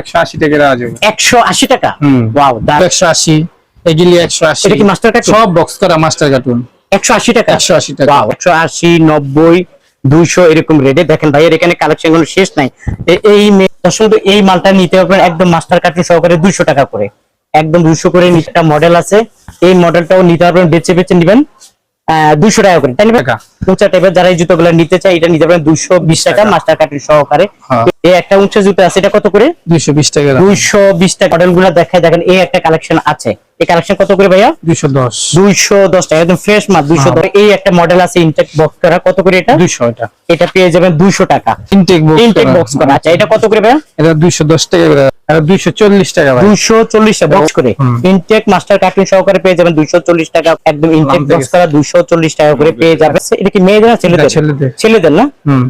একশো আশি টাকা দেওয়া যাবে। টাকা? ওয়াও এগুলি এটা কি মাস্টার কার্টুন সব বক্স করা মাস্টার কার্টুন একশো আশি টাকা? ওয়াও এরকম রেটে। দেখেন ভাইয়ের এখানে কালেকশন শেষ নাই। এই বন্ধু, এই মালটা নিতে পারবেন একদম মাস্টার কার্টুন সহকারে দুইশো টাকা করে। একদম দুইশো করে নিতে একটা মডেল আছে। এই মডেলটাও নিতে পারবেন বেছে বেছে নিবেন। দুইশো টাকা করে তাই না। উঁচা টাইপের যারা এই জুতো জুতোগুলো নিতে চাই এটা নিতে পারেন দুইশো বিশ টাকা। মাস্টার কার্ড সহকারে। হ্যাঁ। এই একটা উঁচা জুতো আছে এটা কত করে? দুইশো বিশ টাকা। দুইশো বিশ টাকা। মডেলগুলো দেখায় দেখেন এই একটা কালেকশন আছে। এই কালেকশন কত করে ভাইয়া? দুইশো দশ। দুইশো দশ টাকা একদম ফ্রেশ মাল দুইশো হ্যাঁ। দশ। এই একটা মডেল আছে ইনটেক বক্স করা কত করে এটা? দুইশো এটা। এটা পেয়ে যাবেন দুইশো টাকা। ইনটেক বক্স ইনটেক বক্স করা। আচ্ছা এটা কত করে ভাইয়া? এটা দুইশো দশ টাকা করে। এটা দুইশো চল্লিশ টাকা ভাই। দুইশো চল্লিশ টাকা বক্স করে। ইনটেক মাস্টার কার্টুন সহকারে পেয়ে যাবেন দুইশো চল্লিশ টাকা একদম ইনটেক বক্স করা দুইশো চল্লিশ টাকা করে পেয়ে যাবে এটা কি মেয়েদের না ছেলেদের? ছেলেদের। ছেলেদের না?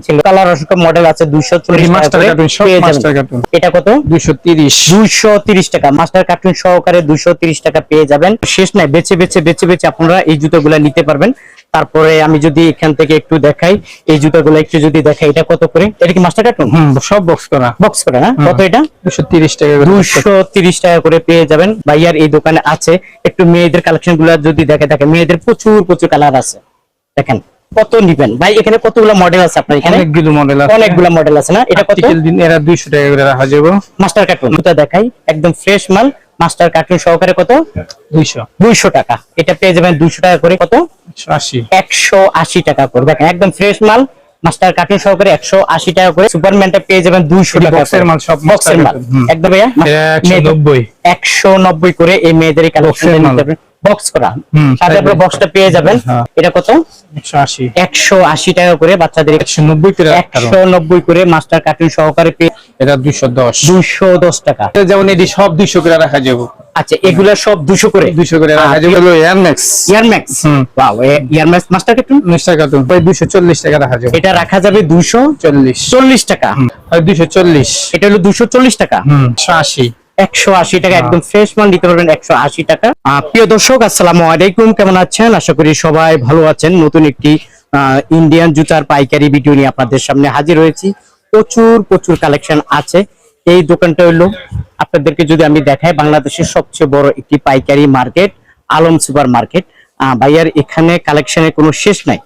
ছেলে কালার অসংখ্য মডেল আছে দুইশো চল্লিশ টাকা মাস্টার কার্টুন সব মাস্টার কার্টুন এটা কত? দুইশো তিরিশ। দুইশো তিরিশ টাকা। মাস্টার কার্টুন সহকারে দুইশো তিরিশ টাকা পেয়ে যাবেন। শেষ নাই বেছে বেছে বেছে বেছে আপনারা এই জুতোগুলা নিতে পারবেন। তারপরে আমি যদি এখান থেকে একটু দেখাই এই জুতোগুলো একটু যদি দেখাই এটা কত করে? এটা কি মাস্টার কার্টুন হুম সব বক্স করা। বক্স করে না? কত এটা? দুইশো তিরিশ টাকা করে। দুইশো তিরিশ টাকা করে পেয়ে যাবেন। ভাইয়ার এই দোকানে আছে। একটু মেয়েদের কালেকশনগুলো যদি দেখে দেখেন মেয়েদের প্রচুর প্রচুর কালার আছে। দেখেন কত নিবেন? ভাই এখানে কতগুলো মডেল আছে আপনার এখানে? অনেকগুলো মডেল আছে। অনেকগুলো মডেল আছে না? এটা কত? দিন এরা দুইশো টাকা করে রাখা যাবে। মাস্টার কার্টুন দেখাই একদম ফ্রেশ মাল। মাস্টার কার্টুন সহকারে কত? দুইশো। দুইশো টাকা। এটা পেয়ে যাবেন দুইশো টাকা করে কত? একশো আশি। টাকা করে। দেখেন একদম ফ্রেশ মাল। মাস্টার কার্টুন সহকারে একশো আশি টাকা করে। সুপারম্যানটা পেয়ে যাবেন দুইশো টাকা box-এর মাল, সব বক্সের মাল। একদম একশো নব্বই। করে এই মেয়েদের কালেকশন Box-এর মাল। বক্স করা। সাথে আপনার বক্সটা পেয়ে যাবেন। হ্যাঁ। এটা কত? একশো আশি। টাকা করে বাচ্চাদের একশো নব্বই করে রাখতে একশো নব্বই করে মাস্টার কার্টুন সহকারে পেয়ে এটা দুইশো দশ। দুইশো দশ টাকা। যেমন এটি সব দুইশো করে রাখা যাবে। আচ্ছা এগুলা সব দুশো করে? দুইশো করে রাখা। যাবে। এয়ারম্যাক্স ইয়ারম্যাক্স হুম। Wow air max master carton master carton চল্লিশ টাকা রাখা যাবে। এটা রাখা যাবে দুইশো চল্লিশ। চল্লিশ। টাকা। ওই দুইশো চল্লিশ। এটা হলো দুশো চল্লিশ টাকা। হুম একশো আশি টাকা, একদম ফ্রেশ মাল নিতে পারবেন একশো আশি টাকা। প্রিয় দর্শক, আসসালামু আলাইকুম, কেমন আছেন? আশা করি সবাই ভালো আছেন। নতুন একটি ইন্ডিয়ান জুতার পাইকারি ভিডিও নিয়ে আপনাদের সামনে হাজির হয়েছি। প্রচুর প্রচুর কালেকশন আছে। এই দোকানটা হলো আপনাদেরকে যদি আমি দেখাই, বাংলাদেশের সবচেয়ে বড় একটি পাইকারি মার্কেট, আলম সুপার মার্কেট। ভাইয়ার এখানে কালেকশনের কোনো শেষ নাই।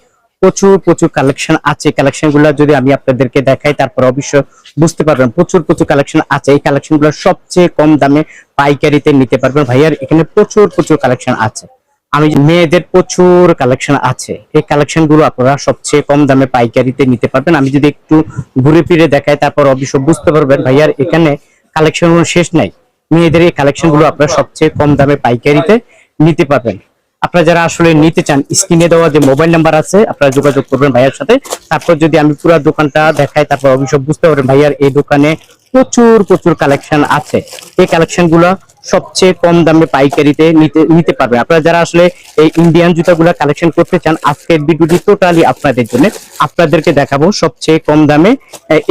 প্রচুর প্রচুর কালেকশন আছে। কালেকশনগুলো যদি আমি আপনাদেরকে দেখাই, তারপর অবশ্য বুঝতে পারবেন প্রচুর প্রচুর কালেকশন আছে। এই কালেকশনগুলো সবচেয়ে কম দামে পাইকারিতে নিতে পারবেন। ভাইয়ার এখানে প্রচুর প্রচুর কালেকশন আছে। আমি মেয়েদের প্রচুর কালেকশন আছে, এই কালেকশনগুলো আপনারা সবচেয়ে কম দামে পাইকারিতে নিতে পারবেন। আমি যদি একটু ঘুরে ফিরে দেখাই, তারপর অবশ্য বুঝতে পারবেন ভাইয়ার এখানে কালেকশন শেষ নাই। মেয়েদের এই কালেকশনগুলো আপনারা সবচেয়ে কম দামে পাইকারিতে নিতে পারবেন। আপনারা যারা আসলে নিতে চান, স্ক্রিনে দেওয়া যে মোবাইল নাম্বার আছে, আপনারা যোগাযোগ করবেন ভাইয়ার সাথে। তারপর যদি আমি পুরো দোকানটা দেখাই, তারপর অবশ্যই বুঝতে পারবেন ভাইয়ার এই দোকানে প্রচুর প্রচুর কালেকশন আছে। এই কালেকশনগুলো সবচেয়ে কম দামে পাইকারিতে নিতে নিতে পারবেন আপনারা যারা আসলে এই ইন্ডিয়ান জুতাগুলো কালেকশন করতে চান, আজকের ভিডিওটি টোটালি আপনাদের জন্য। আপনাদেরকে দেখাবো সবচেয়ে কম দামে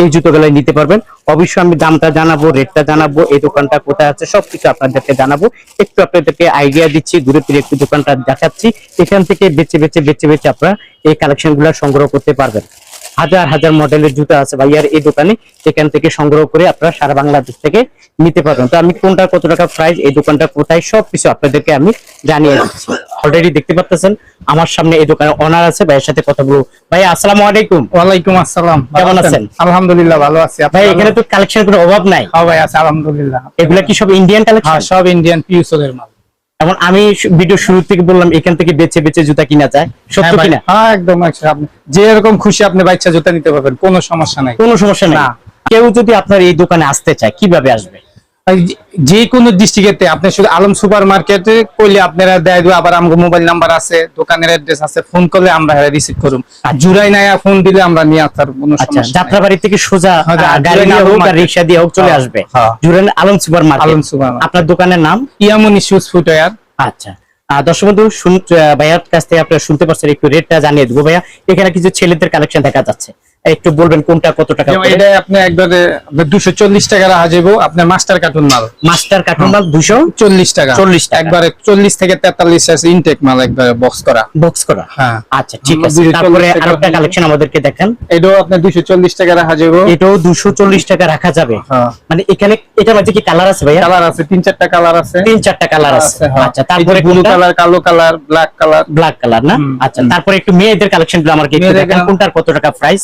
এই জুতোগুলো নিতে পারবেন। অবশ্যই আমি দামটা জানাব, রেটটা জানাব, এই দোকানটা কোথায় আছে, সবকিছু আপনাদেরকে জানাব। একটু আপনাদেরকে আইডিয়া দিচ্ছি ঘুরে ফিরে একটু দোকানটা দেখাচ্ছি। এখান থেকে বেছে বেছে বেছে বেছে আপনারা এই কালেকশনগুলো সংগ্রহ করতে পারবেন। হাজার হাজার মডেলের জুতা আছে ভাইয়ার এই দোকানে এখান থেকে সংগ্রহ করে আপনারা সারা বাংলাদেশ থেকে নিতে পারবেন। তো আমি কোনটা কত টাকা প্রাইস এই দোকানটা কোথায় সবকিছু আপনাদেরকে আমি জানিয়ে দিচ্ছি। অলরেডি দেখতে পাচ্ছেন আমার সামনে এই দোকানে অনার আছে ভাইয়ের সাথে কথা বলব। ভাই আসসালামু আলাইকুম। ওয়ালাইকুম আসসালাম। কেমন আছেন? আলহামদুলিল্লাহ ভালো আছি। ভাই এখানে তো কালেকশন কোনো অভাব নাই? হ্যাঁ ভাই আছে আলহামদুলিল্লাহ। এগুলা কি সব ইন্ডিয়ান হ্যাঁ কালেকশন সব ইন্ডিয়ান পিউসের মাল। এখন আমি ভিডিও শুরু থেকে বললাম এখান থেকে বেছে বেছে জুতা কিনা যায়। সত্য হ্যাঁ কিনা? হ্যাঁ একদম যে এরকম খুশি আপনি বাচ্চা জুতা নিতে পারবেন কোনো সমস্যা নাই। কোনো সমস্যা নাই। না। কেউ যদি আপনার এই দোকানে আসতে চায় কীভাবে আসবে? যে- কোনো ডিস্ট্রিক্টে আপনি শুধু আলম সুপার মার্কেটে কইলে আপনারা দেয় দেবো আবার আমাদের মোবাইল নাম্বার আছে দোকানের অ্যাড্রেস আছে ফোন করলে আমরা রিসিভ করুম আর জুরাই নাই ফোন দিলে আমরা নিয়ে আসার কোনো আচ্ছা সমস্যা। যাত্রাবাড়ি থেকে সোজা হ্যাঁ, গাড়ি জুরাইন দিয়ে আলম হোক আর। রিক্সা দিয়ে হোক চলে হ্যাঁ, আসবে হ্যাঁ। Alam super market Alam super. আপনার দোকানের নাম ইয়ামনি শুজ ফুটওয়্যার আচ্ছা দর্শক বন্ধু শুন- ভাইয়ার কাছ থেকে আপনারা শুনতে পাচ্ছেন একটু রেটটা জানিয়ে দেবো ভাইয়া এখানে কিছু ছেলেদের কালেকশন দেখা যাচ্ছে একটু বলবেন কোনটা কত টাকা এটা আপনি একবারে দুশো চল্লিশ টাকা রাখা যাব আপনার মাস্টার কার্টুন মাল। মাস্টার কার্টুন মাল দুশো চল্লিশ টাকা। 40 টাকা। একবারে চল্লিশ থেকে তেতাল্লিশ আছে ইনটেক মাল একবারে বক্স করা। বক্স করা? হ্যাঁ। আচ্ছা ঠিক আছে। তারপরে আরেকটা কালেকশন আমাদেরকে দেখেন। এটাও আপনার দুশো চল্লিশ টাকা রাখা যাব এটাও দুশো চল্লিশ টাকা রাখা যাবে। হ্যাঁ। মানে এখানে এটার মধ্যে কি কালার আছে ভাইয়া? কালার আছে তিন চারটা কালার আছে। তিন চারটা কালার আছে। হ্যাঁ। আচ্ছা তারপরে ব্লু কালার কালো colour black colour black colour না? আচ্ছা তারপরে একটু মেয়েদের কালেকশনগুলো আমাকে একটু মেয়েদের কোনটার কত টাকা প্রাইস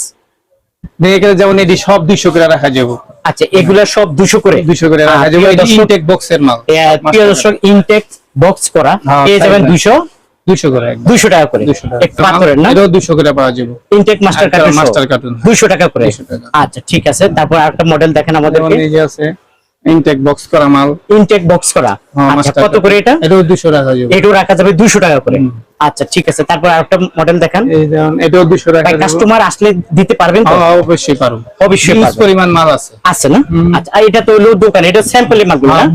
এখানে যেমন এটি সব দুইশো করে রাখা যাব। আচ্ছা এগুলা সব দুশো করে? দুইশো করে রাখা যাব। ইনটেক বক্সের মাল। এ, প্রিয় দর্শক ইনটেক বক্স করা। হ্যাঁ, পেয়ে যাবেন তাই দুইশো? দুশো করে টাকা করে। দুইশো টাকা। একটু পাথরের না? এটাও দুশো করে পাওয়া যাবে। ইনটেক মাস্টার একটা কার্টুন। দুইশো টাকা করে। আচ্ছা ঠিক আছে। তারপর আরেকটা মডেল দেখেন আমাদের আছে। ইনটেক বক্স করা মাল। ইনটেক বক্স করা। হ্যাঁ, আচ্ছা কত করে এটা? এটাও দুশো রাখা যাবে। এটাও রাখা যাবে দুইশো টাকা করে। আচ্ছা ঠিক আছে। তারপর আরেকটা মডেল দেখান। এই যেমন এটাও দুশো রাখা ভাই যাবে। কাস্টমার আসলে দিতে পারবেন তো? হ্যাঁ, অবশ্যই পারো অবশ্যই পরিমাণ মাল আছে। আছে না? আচ্ছা এটা তো হলো দোকান এটা স্যাম্পলের মালগুলো না?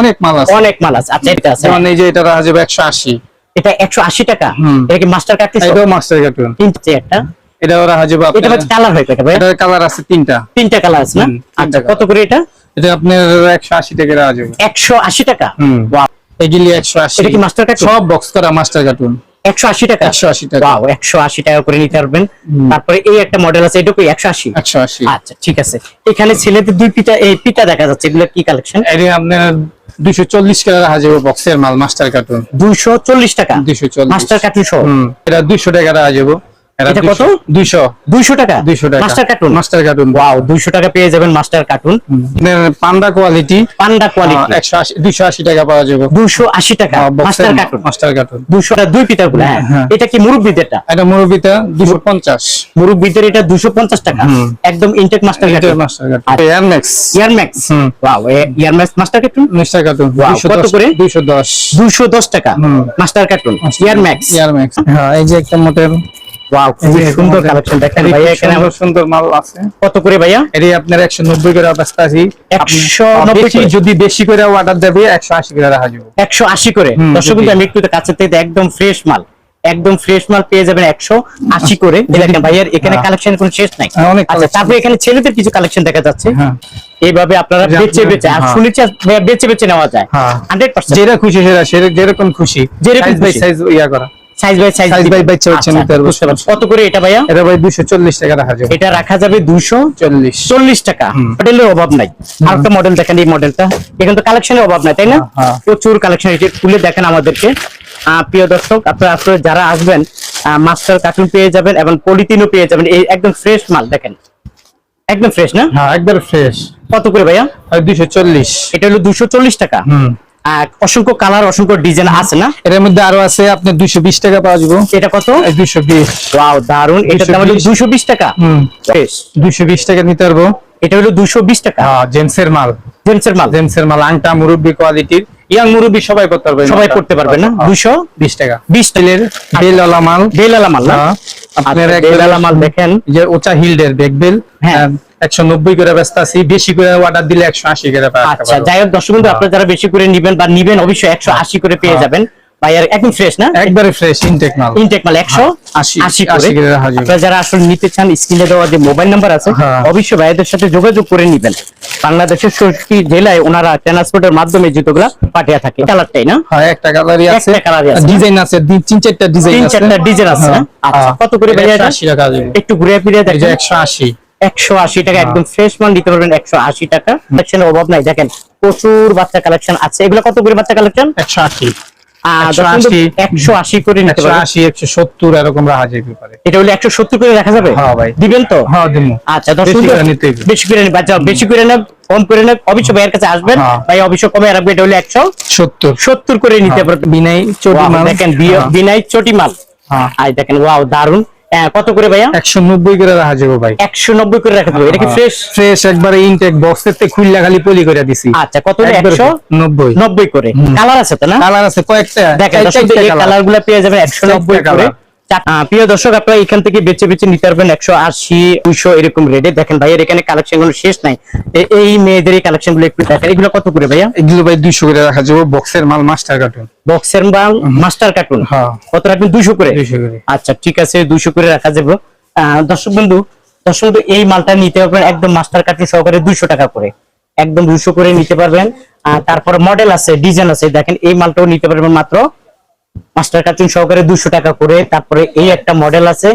অনেক মাল আছে। অনেক মাল আছে। আচ্ছা এটা আছে। এই যে এটা রাখা যাবে একশো আশি। এটা একশো আশি টাকা? হুম। এটা কি মাস্টার কার্ড এটাও মাস্টার তিনটে একটা। এটাও রাখা যাবে এটা কালার হয় এটার কালার আছে তিনটা। তিনটা কালার আছে না? আচ্ছা কত করে এটা? এটা আপনার একশো আশি টাকা রাখা যাবে একশো আশি টাকা? হুম। Wow, এগুলি একশো আশি। এটা কি মাস্টার কার্ড সব বক্স করা মাস্টার কার্টুন একশো আশি টাকা? একশো আশি টাকা। ওয়াও একশো আশি টাকা করে নিতে পারবেন। তারপরে এই একটা মডেল আছে এটা আশি? একশো আশি। আচ্ছা ঠিক আছে। এখানে ছেলেদের দুই পিতা এই পিতা দেখা যাচ্ছে এগুলো কি কালেকশন এটা আপনার দুইশো চল্লিশ টাকা রাখা যাবে বক্সের মাল মাস্টার কার্টুন দুইশো চল্লিশ টাকা? দুইশো চল্লিশ। মাস্টার কার্টুন সহ? এটা দুইশো টাকা রাখা যাবে এটা কত? দুইশো। দুইশো টাকা? দুইশো টাকা। Master carton master carton wow দুইশো টাকা পেয়ে যাবেন master carton panda quality panda quality একশো আশি দুইশো আশি টাকা পাওয়া যাবে। দুশো আশি টাকা। মাস্টার কার্টুন মাস্টার কার্টুন টাকা দুই পিতা গুলো হ্যাঁ হ্যাঁ। এটা কি মুরব্বীদেরটা এটা? মুরব্বিটা দুশো পঞ্চাশ। মুরব্বীদের এটা দুশো পঞ্চাশ টাকা। একদম intact master carton master carton air max air max. Wow air max master carton master carton কত দশ। করে? দুইশো দশ। দুশো দশ টাকা। হুম। Master carton air max air max হ্যাঁ এই যে একটা মডেল ওয়াও খুবই সুন্দর কালেকশন দেখেন ভাইয়া এখানে সুন্দর সুন্দর মাল আছে। কত করে ভাইয়া? এটি আপনার একশো নব্বই করে ব্যস্ত আছি। 190 যদি বেশি করে অর্ডার দেবে একশো আশি করে রাখা যাবে। একশো আশি করে? দর্শক কিন্তু আমি একটু কাছে থেকে একদম ফ্রেশ মাল। একদম ফ্রেশ মাল পেয়ে যাবেন একশো আশি করে। দেখেন ভাইয়ার এখানে হ্যাঁ। কালেকশন কোনো শেষ নাই। হ্যাঁ, আচ্ছা তারপরে এখানে ছেলেদের কিছু কালেকশন দেখা যাচ্ছে। হ্যাঁ। এইভাবে আপনারা বেচে বেচে আর হ্যাঁ। শুনেছি বেচে বেচে নেওয়া যায়। হ্যাঁ। হান্ড্রেড পার্সেন্ট যেটা খুশি সেটা যেরকম খুশি। যেরকম। সাইজ ইয়া করা। সাইজ বাই সাইজ নিতে পারব। কত করে এটা ভাইয়া? এটা ভাই দুইশো চল্লিশ টাকা রাখা যাবে। এটা রাখা যাবে দুশো চল্লিশ। চল্লিশ টাকা। মডেলের অভাব নাই। মডেল দেখেন এই মডেলটা এখানে তো কালেকশনের অভাব নাই তাই না? হ্যাঁ, হ্যাঁ। প্রচুর কালেকশন এটি খুলে দেখেন আমাদেরকে। প্রিয় দর্শক আপনারা আসলে যারা আসবেন মাস্টার কার্টুন পেয়ে যাবেন এবং পলিথিনও পেয়ে যাবেন। এই একদম ফ্রেশ মাল দেখেন। একদম ফ্রেশ না? হ্যাঁ একবার ফ্রেশ কত করে ভাইয়া? আর দুইশো চল্লিশ। এটা হলো দুশো চল্লিশ টাকা। হুম। অসংখ্য কালার অসংখ্য ডিজাইন আছে না? এর মধ্যে আরও আছে দুইশো বিশ টাকা পাওয়া যাবে। এটা কত? দুইশো বিশ। ওয়াও দারুণ এটা দাম হলো 220 বিশ। টাকা? হুম। ফ্রেশ দুইশো বিশ টাকা নিতে পারব। এটা হলো দুশো বিশ টাকা? হ্যাঁ জেন্টসের মাল। জেন্টসের মাল? জেন্টসের মাল আংটা মুরব্বি কোয়ালিটির। ইয়াং মুরব্বি সবাই করতে পারবে সবাই করতে পারবে না? দুশো বিশ টাকা। বিশ টাকা। বেলওয়ালা মাল। বেলালা মাল না? হ্যাঁ, আপনার আচ্ছা, বেলালা মাল দেখেন। যে ওচা হিলডের বেকবেল হ্যাঁ। করে ব্যস্ত আছি বেশি করে অর্ডার দিলে করে আচ্ছা যাই হোক দর্শক বন্ধু আপনারা যারা বেশি করে নিবেন বা নিবেন অবশ্যই একশো আশি করে পেয়ে হ্যাঁ। যাবেন। ভাইয়ার একদম ফ্রেশ না? একবারে ফ্রেশ ইনটেক মাল। ইনটেক মাল একশো আশি- আশি আশি করে। করে রাখা যাবে। আপনারা যারা আসলে নিতে চান স্ক্রিনে দেওয়া যে মোবাইল নাম্বার আছে হ্যাঁ। অবশ্যই ভাইয়াদের সাথে যোগাযোগ করে নিবেন। বাংলাদেশের ষষ্ঠী জেলায় ওনারা ট্রান্সপোর্টের মাধ্যমে জুতোগুলা পাঠিয়ে থাকে। কালারটাই না? হ্যাঁ একটা কালারই আছে। একটা colour-ই আছে। ডিজাইন আছে তিন চারটা ডিজাইন তিন আছে। চারটা ডিজাইন আছে না? হ্যাঁ, আচ্ছা হ্যাঁ। কত করে এটা ভাইয়া 180 টাকা একটু ঘুরে ফিরে দেখেন। একশো আশি। একশো আশি টাকা একদম ফ্রেশ মাল নিতে পারবেন একশো আশি টাকা। কালেকশনের অভাব নাই। দেখেন প্রচুর বাচ্চা কালেকশন আছে। এগুলো কত করে বাচ্চা কালেকশন একশো আশি। একশো আশি। করে নিতে পারবেন। আশি একশো সত্তর এরকম রাখা যেতে পারে। এটা হলে একশো সত্তর করে রাখা যাবে? হ্যাঁ ভাই। দিবেন তো? হ্যাঁ দিমু আচ্ছা বেশি করে। বেশি নিবে কম করে নেব ভাইয়ের কাছে আসবেন। হ্যাঁ। ভাই কমে রাখবে এটা হলে একশো সত্তর। সত্তর করে নিতে পারবেন। বিনাই চটি Wow, মাল। দেখেন হ্যাঁ। বিনাই চটি মাল। হ্যাঁ। দেখেন ওয়াও দারুণ হ্যাঁ, কত করে ভাইয়া? একশো নব্বই করে রাখা যাবে ভাই। একশো নব্বই করে রাখা যাবে। এটা কি ফ্রেশ ফ্রেশ একবারে ইনটেক বক্সের খুললা খালি পলি করে দিছি। আচ্ছা কত হলো? একবারে একশো? নব্বই। নব্বই করে। কালার আছে তো না? কালার আছে কয়েকটা। দেখেন চার- দর্শক চারটে এই colour। কালারগুলো পেয়ে যাবে একশো নব্বই চারটে করে। প্রিয় দর্শক আপনারা এখান থেকে বেছে বেছে নিতে পারবেন একশো আশি দুইশো এরকম রেটে দেখেন ভাইয়ের এখানে কালেকশনগুলো শেষ নাই। এই মেয়েদের কালেকশনগুলো একটু দেখেন এগুলো কত করে ভাইয়া? এগুলো ভাই দুইশো করে রাখা যাবে। বক্সের মাল মাস্টার কার্টুন বক্সের মাল মাস্টার কার্টুন হ্যাঁ। কত রাখবেন? দুইশো করে? আচ্ছা ঠিক আছে দুইশো করে রাখা যাবে। আহ, দর্শক বন্ধু দর্শক বন্ধু, এই মালটা নিতে পারবেন একদম মাস্টার কার্টুন সহকারে দুইশো টাকা করে। একদম দুইশো করে নিতে পারবেন। তারপরে মডেল আছে ডিজাইন আছে। দেখেন এই মালটাও নিতে পারবেন মাত্র মাস্টার কার্টুন সহকারে দুশো টাকা করে। তারপরে এই একটা মডেল আছে।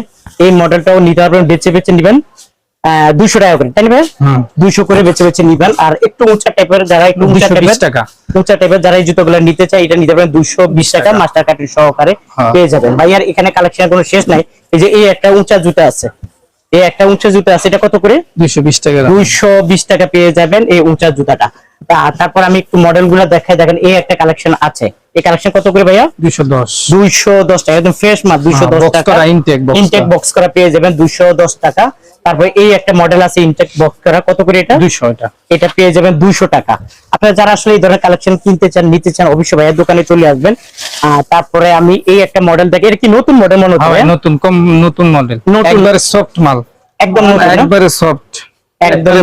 এই মডেলটাও নিতে পারবেন বেছে বেছে নিবেন দুশো টাকা করে। তাই নিবেন দুইশো করে বেছে বেছে নিবেন। আর একটু উঁচা টাইপের যারা একটু উঁচা টাইপের টাকা। উঁচা টাইপের যারা এই জুতোগুলো নিতে চায় এটা নিতে পারেন দুইশো বিশ টাকা। মাস্টার কার্টুন সহকারে হ্যাঁ। পেয়ে যাবেন। ভাইয়ার এখানে কালেকশন কোনো শেষ নাই। এই যে এই একটা উঁচা জুতা আছে। এই একটা উঁচা জুতা আছে এটা কত করে? দুইশো বিশ টাকা। দুইশো বিশ টাকা পেয়ে যাবেন এই উঁচা জুতাটা। তারপর আমি একটু মডেলগুলো দেখাই দেখেন এই একটা কালেকশন আছে। এই কালেকশন কত করে ভাইয়া? দুইশো দশ। দুইশো দশ টাকা একদম ফ্রেশ মাল দুইশো হ্যাঁ, দশ টাকা। intake box ইনটেক বক্স করা পেয়ে যাবেন দুইশো দশ টাকা। তারপর এই একটা মডেল আছে ইনটেক বক্স করা কত করে এটা? দুইশো এটা। এটা পেয়ে যাবেন দুইশো টাকা। আপনারা যারা আসলে এই ধরনের কালেকশন কিনতে চান নিতে চান অবশ্যই ভাইয়া দোকানে চলে আসবেন। তারপরে আমি এই একটা মডেল দেখি এটা কি নতুন মডেল মনে হচ্ছে হ্যাঁ, নতুন কম নতুন মডেল নতুন। সফট মাল। একদম একবারে সফট একদম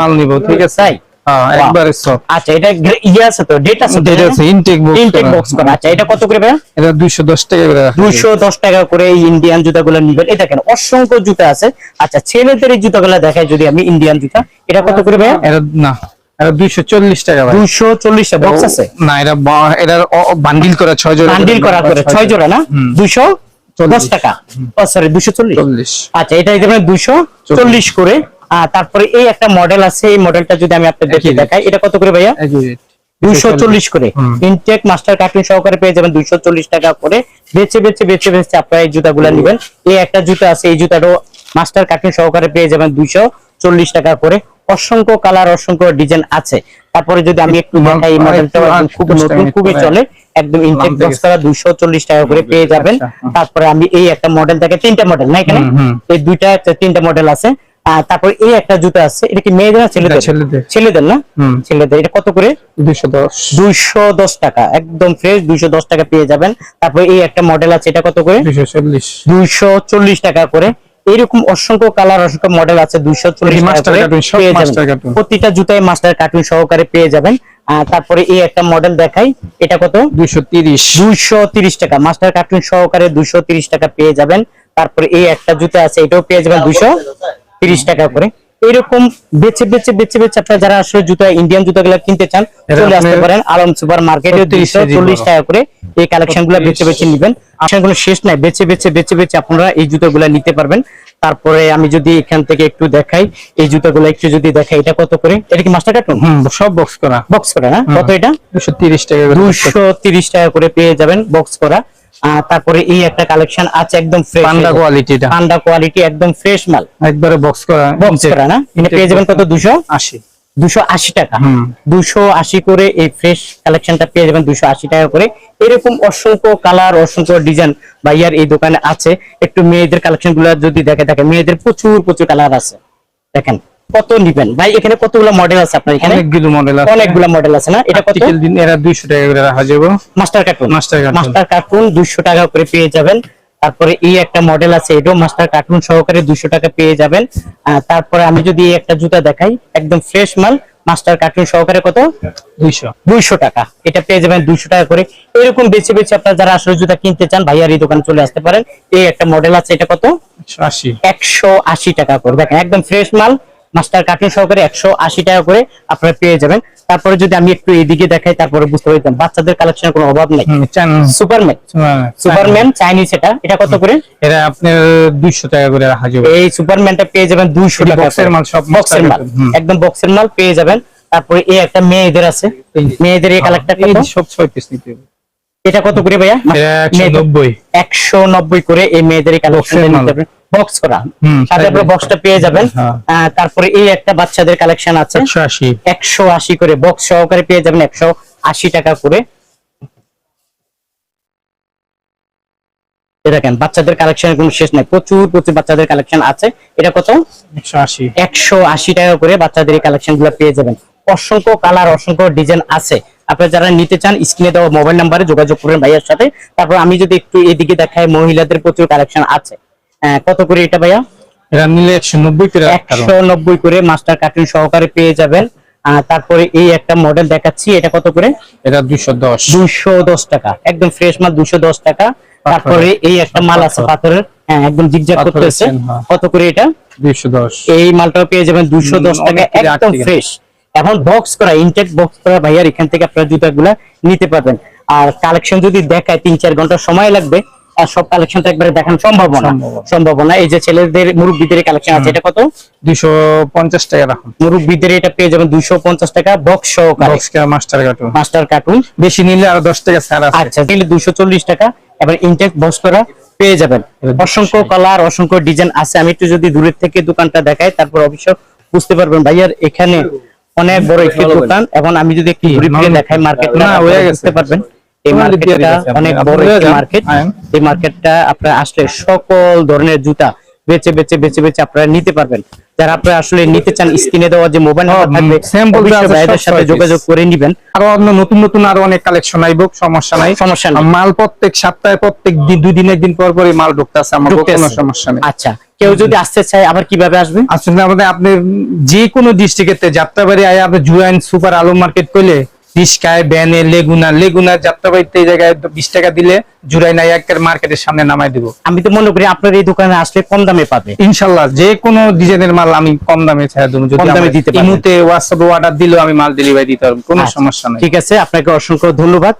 মাল। নিব ঠিক আছে? হ্যাঁ. একবারে সফট আচ্ছা এটা ইয়ে আছে তো ডেট আছে তো এটা? আছে ইনটেক বক্স ইনটেক বক্স করা। আচ্ছা এটা কত করে ভাইয়া? এটা দুইশো দশ টাকা করে রাখা দুইশো দশ টাকা করে এই ইন্ডিয়ান জুতাগুলো নিবেন। এই দেখেন অসংখ্য জুতা আছে। আচ্ছা ছেলেদের এই জুতাগুলো দেখাই যদি আমি ইন্ডিয়ান জুতা। এটা কত করে ভাইয়া? এটা না এটা দুইশো চল্লিশ টাকা ভাই। দুইশো চল্লিশ বক্স আছে? না এটা এটা বান্ডিল করা ছয় জোড়া বান্ডিল করা। করে ছয় জোড়া। না? হুম। দুইশো দশ চল্লিশ। টাকা। ও সরি চল্লিশ। চল্লিশ। আচ্ছা এটা দেবেন চল্লিশ করে তারপরে এই একটা মডেল আছে এই মডেলটা যদি আমি আপনাদেরকে দেখাই এটা কত করে ভাইয়া? দুইশো চল্লিশ করে। ইনটেক মাস্টার কার্টুন সহকারে পেয়ে যাবেন দুইশো চল্লিশ টাকা করে। বেছে বেছে বেছে বেছে আপনারা এই জুতাগুলো নেবেন। এই একটা জুতা আছে এই জুতাটাও মাস্টার কার্টুন সহকারে পেয়ে যাবেন দুইশো চল্লিশ টাকা করে। অসংখ্য কালার অসংখ্য ডিজাইন আছে। তারপরে যদি আমি একটু দেখাই এই মডেলটা একটু- খুব নতুন খুবই চলে। একদম ইনটেক বক্স করা দুইশো চল্লিশ টাকা করে পেয়ে যাবেন। আচ্ছা, তারপরে আমি এই একটা মডেল দেখে তিনটা মডেল না এখানে। এই দুইটা তিনটা মডেল আছে। তারপরে এই একটা জুতা আছে এটা কি মেয়েদের না ছেলেদের? ছেলেদের। না? ছেলেদের। এটা কত করে? দুইশো দশ। দুইশো দশ টাকা একদম ফ্রেশ দুইশো দশ টাকা পেয়ে যাবেন। তারপরে এই একটা মডেল আছে এটা কত করে? দুইশো চল্লিশ। টাকা করে। এইরকম অসংখ্য কালার অসংখ্য মডেল আছে দুইশো চল্লিশ। প্রতিটা জুতায় মাস্টার কার্টুন সহকারে পেয়ে যাবেন। আর তারপরে এই একটা মডেল দেখাই এটা কত? দুইশো তিরিশ। দুইশো তিরিশ টাকা। মাস্টার কার্টুন সহকারে দুইশো তিরিশ টাকা পেয়ে যাবেন। তারপরে এই একটা জুতা আছে এটাও পেয়ে যাবেন দুইশো তিরিশ টাকা করে। এরকম বেছে বেছে বেছে বেছে আপনারা যারা আসলে জুতা ইন্ডিয়ান জুতাগুলো কিনতে চান চলে আসতে পারেন আলম সুপার মার্কেটে 36 দুইশো চল্লিশ টাকা করে এই কালেকশনগুলো বেছে বেছে নিবেন। কোনো শেষ নাই। বেছে বেছে বেছে বেছে আপনারা এই জুতাগুলো নিতে পারবেন। তারপরে আমি যদি এখান থেকে একটু দেখাই এই জুতাগুলো একটু যদি দেখাই এটা কত করে? এটা কি মাস্টার কার্টুন সব বক্স করা। বক্স করা না? কত এটা? দুশো তিরিশ টাকা করে তিরিশ টাকা করে পেয়ে যাবেন বক্স করা। তারপরে এই একটা কালেকশন আছে একদম ফ্রেশ পান্ডা পান্ডা কোয়ালিটি একদম ফ্রেশ মাল। একবারে বক্স করা বক্স করা না? এটা পেয়ে যাবেন কত? দুশো? আশি। দুশো আশি টাকা। দুশো আশি করে এই ফ্রেশ কালেকশনটা পেয়ে যাবেন দুশো আশি টাকা করে। এরকম অসংখ্য কালার অসংখ্য ডিজাইন ভাইয়ার এই দোকানে আছে। একটু মেয়েদের কালেকশনগুলো যদি দেখে থাকে মেয়েদের প্রচুর প্রচুর কালার আছে। দেখেন কত নিবেন? ভাই এখানে কতগুলো মডেল আছে আপনার এখানে? অনেকগুলো মডেল আছে। অনেকগুলো মডেল আছে না? এটা কত? দিন এরা দুইশো টাকা করে রাখা যাব। Master carton cartoon। Master carton দুইশো টাকা করে পেয়ে যাবেন। তারপরে এই একটা মডেল আছে এটাও মাস্টার কার্টুন সহকারে দুশো টাকা পেয়ে যাবেন। তারপরে আমি যদি এই একটা জুতা দেখাই একদম ফ্রেশ মাল মাস্টার কার্টুন সহকারে কত? দুইশো। দুইশো টাকা। এটা পেয়ে যাবেন দুইশো টাকা করে। এরকম বেছে বেছে আপনার যারা আসলে জুতা কিনতে চান ভাইয়ার এই দোকানে চলে আসতে পারেন। এই একটা মডেল আছে এটা কত? একশো আশি। একশো আশি টাকা করে। দেখেন একদম ফ্রেশ মাল মাস্টার কার্টুন সহকারে একশো আশি টাকা করে আপনারা পেয়ে যাবেন। তারপরে যদি আমি একটু এইদিকে দেখাই তারপরে বুঝতে পারতাম বাচ্চাদের কালেকশনের কোনো অভাব নেই। সুপারম্যান সুপারম্যান চাইনিজ এটা। এটা কত করে? এরা আপনার দুইশো টাকা করে রাখা যাবে। এই সুপারম্যানটা পেয়ে যাবেন দুইশো এটি টাকা box মাল, সব বক্সের মাল। একদম বক্সের মাল পেয়ে যাবেন। তারপরে এই একটা মেয়েদের আছে। মেয়েদের এই কালেক্টর কত? সব ছয় পিস নিতে হবে। এটা কত করে ভাইয়া? একশো নব্বই। একশো নব্বই করে এই মেয়েদের কালেকশন এর মাল। বক্স করা। সাথে আপনার বক্সটা পেয়ে যাবেন। হ্যাঁ। তারপরে এই একটা বাচ্চাদের কালেকশন আছে। একশো আশি। করে বক্স সহকারে পেয়ে যাবেন একশো আশি টাকা করে। দেখেন বাচ্চাদের কালেকশনের কোনো শেষ নাই। প্রচুর প্রচুর বাচ্চাদের কালেকশন আছে। এটা কত? একশো আশি। টাকা করে বাচ্চাদের এই কালেকশনগুলো পেয়ে যাবেন। অসংখ্য কালার অসংখ্য ডিজাইন আছে। আপনারা যারা নিতে চান স্ক্রিনে দেওয়া মোবাইল নাম্বারে যোগাযোগ করবেন ভাইয়ার সাথে। তারপর আমি যদি একটু এদিকে দেখাই মহিলাদের প্রচুর কালেকশন আছে। কত করে এটা ভাইয়া? এরা নিলে একশো নব্বই করে রাখতে পারব। একশো নব্বই করে মাস্টার কার্টুন সহকারে পেয়ে যাবেন। তারপরে এই একটা মডেল দেখাচ্ছি এটা কত করে? দশ। দুইশো দশ টাকা। একদম ফ্রেশ মাল দুইশো দশ টাকা। তারপরে এই একটা মাল আছে পাথরের। হ্যাঁ একদম জিগজাগ করতেছে। হ্যাঁ। কত করে এটা? দুইশো দশ। এই মালটাও পেয়ে যাবেন দুইশো দশ হুম, টাকা। অনেক একদম ফ্রেশ এখন বক্স করা ইনটেক বক্স করা ভাইয়ার এখান থেকে আপনারা জুতাগুলা নিতে পারবেন। আর কালেকশন যদি দেখায় তিন চার ঘণ্টা সময় লাগবে আর সব কালেকশনটা একবারে দেখানো সম্ভব না। সম্ভব না। এই যে ছেলেদের মুরব্বীদের কালেকশন আছে এটা কত? দুইশো পঞ্চাশ টাকা রাখুন। মুরব্বীদের এটা পেয়ে যাবেন দুইশো পঞ্চাশ টাকা বক্স সহকারে। মাস্টার কার্টুন মাস্টার কার্টুন বেশি নিলে আরও দশ টাকা ছাড় আছে। আচ্ছা দুইশো চল্লিশ টাকা। এবার ইনটেক বক্স করা পেয়ে যাবেন। অসংখ্য কালার অসংখ্য ডিজাইন আছে। আমি একটু যদি দূরের থেকে দোকানটা দেখাই তারপর অবশ্য বুঝতে পারবেন। ভাইয়ার এখানে অনেক বড় একটি দোকান এবং আমি যদি একটু দেখাই মার্কেট না, হয়ে গেছে। বুঝতে পারবেন। এই মার্কেটটা অনেক বড় একটি মার্কেট এই মার্কেটটা আপনারা আসলে সকল ধরনের জুতা বেচে বেচে বেচে বেচে আপনারা নিতে পারবেন। যারা আপনারা আসলে নিতে চান স্ক্রিনে দেওয়া যে মোবাইল নাম্বার থাকবে sample ভাইদের সাথে যোগাযোগ করে নিবেন। আরও অন্য নতুন নতুন আরও অনেক কালেকশন আইব সমস্যা নাই। সমস্যা নেই। মাল প্রত্যেক সপ্তাহে প্রত্যেক দিন দুই দিন একদিন পর পরই মাল ঢুকতেছে আমার কোনো সমস্যা নেই। আচ্ছা কেউ যদি আসতে চায় আবার কীভাবে আসবে? আসলে আমাদের আপনি যে কোনো ডিস্ট্রিক্টে যাত্রাবাড়ি আয় আপনি জুয়াইন সুপার আলু মার্কেট করলে রিস্কায় ব্যানে লেগুনা লেগুনা যাত্রাবাড়িতে এই জায়গায় বিশ টাকা দিলে জুরাই নাই একের মার্কেটের সামনে নামাই দিব। আমি তো মনে করি আপনার এই দোকানে আসলে কম দামে পাবে। ইনশাল্লাহ যে কোনো ডিজাইনের মাল আমি কম দামে ছাড়া দেবো। কম দামে দিতে পারি ইমুতে হোয়াটসঅ্যাপে অর্ডার দিলেও আমি মাল ডেলিভারি দিতে পারব কোনো আচ্ছা, সমস্যা নেই। ঠিক আছে আপনাকে অসংখ্য ধন্যবাদ।